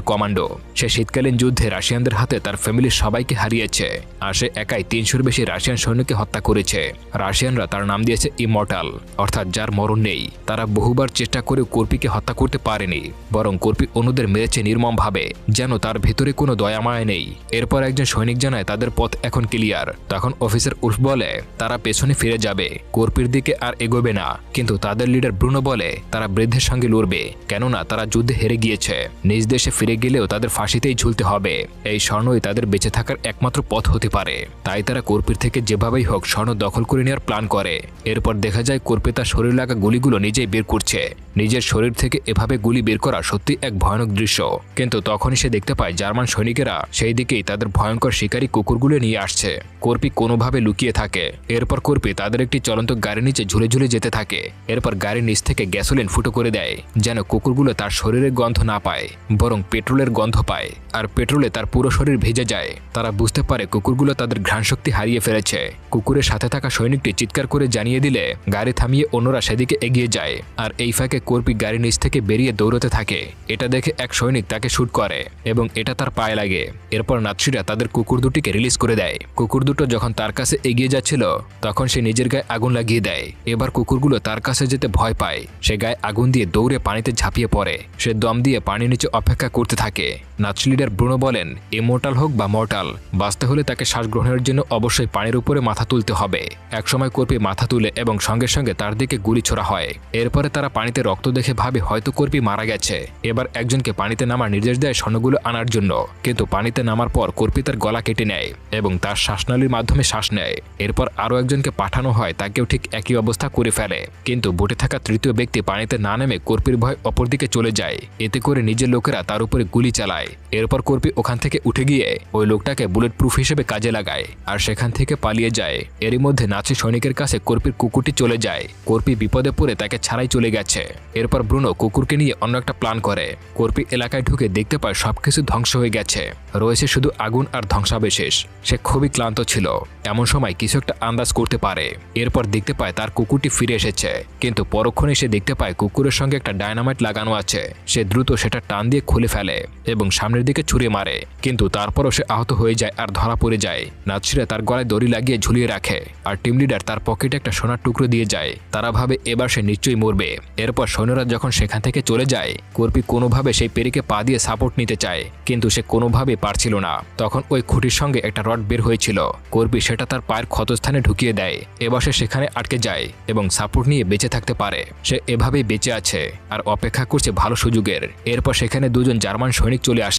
Commando. সে শীতকালীন যুদ্ধে রাশিয়ানদের হাতে তার ফ্যামিলির সবাইকে হারিয়েছে। আর সে একাই তিনশোর বেশি রাশিয়ান সৈন্যকে হত্যা করেছে। রাশিয়ানরা তার নাম দিয়েছে ইমর্টাল। অর্থাৎ যার মরণ নেই। তারা বহুবার চেষ্টা করেও কর্পীকে হত্যা করতে পারেনি। বরং কর্পী অন্যদের মেরেছে নির্মমভাবে, যেন তার ভেতরে কোনো দয়ামায়া নেই। এরপর একজন সৈনিক জানায়, তাদের পথ এখন ক্লিয়ার তখন অফিসার উল্ফ বলে, তারা পেছনে ফিরে যাবে। কর্পীর দিকে আর এগোবে না। কিন্তু তাদের লিডার ব্রুনো বলে, তারা বৃদ্ধের সঙ্গে লড়বে। কেননা তারা যুদ্ধে হেরে গিয়েছে। নিজ দেশে ফিরে গেলেও তাদের ফাঁসিতেই ঝুলতে হবে। এই স্বর্ণই তাদের বেঁচে থাকার একমাত্র পথ হতে পারে। তাই তারা কর্পীর থেকে যেভাবেই হোক স্বর্ণ দখল করে নেওয়ার প্ল্যান করে। এরপর দেখা যায় কর্পী তার শরীর লাগা গুলিগুলো নিজেই বের করছে। নিজের শরীর থেকে এভাবে গুলি বের করা সত্যি এক ভয়ানক দৃশ্য। কিন্তু তখনই সে দেখতে পায় জার্মান সৈনিকেরা সেই দিকেই তাদের ভয়ঙ্কর শিকারী কুকুরগুলো নিয়ে আসছে। কর্পি কোনোভাবে লুকিয়ে থাকে। এরপর কর্পি তাদের একটি চলন্ত গাড়ির নিচে ঝুলে ঝুলে যেতে থাকে। এরপর গাড়ির নিচ থেকে গ্যাসোলিন ফুটো করে দেয়, যেন কুকুরগুলো তার শরীরের গন্ধ না পায়। বরং পেট্রোলের গন্ধ পায়। আর পেট্রোলে তার পুরো শরীর ভেজে যায়। তারা বুঝতে পারে কুকুরগুলো তাদের ঘ্রাণশক্তি হারিয়ে ফেলেছে। কুকুরের সাথে থাকা সৈনিকটি চিৎকার করে জানিয়ে দিলে, গাড়ি থামিয়ে অন্যরা সেদিকে এগিয়ে যায়। আর এই ফাঁকে কর্পি গাড়ির নিচ থেকে বেরিয়ে দৌড়তে থাকে। এটা দেখে এক সৈনিক তাকে শুট করে এবং এটা তার পায়ে লাগে। এরপর নাৎসিরা তাদের কুকুর দুটিকে রিলিজ করে দেয়। কুকুর দুটো যখন তার কাছে এগিয়ে যাচ্ছিল, তখন সে নিজের গায়ে আগুন লাগিয়ে দেয়। এবার কুকুরগুলো তার কাছে যেতে ভয় পায়। সে গায়ে আগুন দিয়ে দৌড়ে পানিতে ঝাঁপিয়ে পড়ে। সে দম দিয়ে পানির নিচে অপেক্ষা করতে থাকে। নাচ লিডার ব্রুনো বলেন, ইমোর্টাল হোক বা মর্টাল, বাঁচতে হলে তাকে শ্বাস গ্রহণের জন্য অবশ্যই পানির উপরে মাথা তুলতে হবে। একসময় কর্পি মাথা তুলে এবং সঙ্গে সঙ্গে তার দিকে গুলি ছোড়া হয়। এরপরে তারা পানিতে রক্ত দেখে ভাবে, হয়তো কর্পি মারা গেছে। এবার একজনকে পানিতে নামার নির্দেশ দেয় স্বর্ণগুলো আনার জন্য। কিন্তু পানিতে নামার পর কর্পি তার গলা কেটে নেয় এবং তার শ্বাসনালীর মাধ্যমে শ্বাস নেয়। এরপর আরও একজনকে পাঠানো হয়, তাকেও ঠিক একই অবস্থা করে ফেলে। কিন্তু বোটে থাকা তৃতীয় ব্যক্তি পানিতে না নেমে কর্পির ভয় অপরদিকে চলে যায়। এতে করে নিজের লোকেরা তার উপরে গুলি চালায়। এরপর কর্পি ওখান থেকে উঠে গিয়ে ওই লোকটাকে বুলেট প্রুফ হিসেবে কাজে লাগায় আর সেখান থেকে পালিয়ে যায়। এরই মধ্যে নাচি সৈনিকের কাছে কর্পির কুকুরটি চলে যায়। কর্পি বিপদে পড়ে তাকে ছাড়াই চলে গেছে। এরপর ব্রুনো কুকুরকে নিয়ে অন্য একটা প্ল্যান করে। কর্পি এলাকায় ঢুকে দেখতে পায় সবকিছু ধ্বংস হয়ে গেছে। রয়েছে শুধু আগুন আর ধ্বংসাবশেষ। সে খুবই ক্লান্ত ছিল। এমন সময় কিছু একটা আন্দাজ করতে পারে। এরপর দেখতে পায় তার কুকুরটি ফিরে এসেছে। কিন্তু পরক্ষণে সে দেখতে পায় কুকুরের সঙ্গে একটা ডায়নামাইট লাগানো আছে। সে দ্রুত সেটা টান দিয়ে খুলে ফেলে এবং সামনের দিকে ছুঁড়ে মারে। কিন্তু তারপরও সে আহত হয়ে যায় আর ধরা পড়ে যায়। নাৎসিরা তার গলায় দড়ি লাগিয়ে ঝুলিয়ে রাখে আর টিম লিডার তার পকেটে একটা সোনার টুকরো দিয়ে যায়। তারা ভাবে এবার সে নিশ্চয়ই মরবে। এরপর সৈন্যরা যখন সেখান থেকে চলে যায়, কর্পি কোনোভাবে সেই পেরিকে পা দিয়ে সাপোর্ট নিতে চায়। কিন্তু সে কোনোভাবে পারছিল না। তখন ওই খুঁটির সঙ্গে একটা রড বের হয়েছিল। করবি সেটা তার পায়ের ক্ষতস্থানে ঢুকিয়ে দেয়। এবার সে সেখানে আটকে যায় এবং সাপোর্ট নিয়ে বেঁচে থাকতে পারে। সে এভাবেই বেঁচে আছে আর অপেক্ষা করছে ভালো সুযোগের। এরপর সেখানে দুজন জার্মান সৈনিক চলে আসে।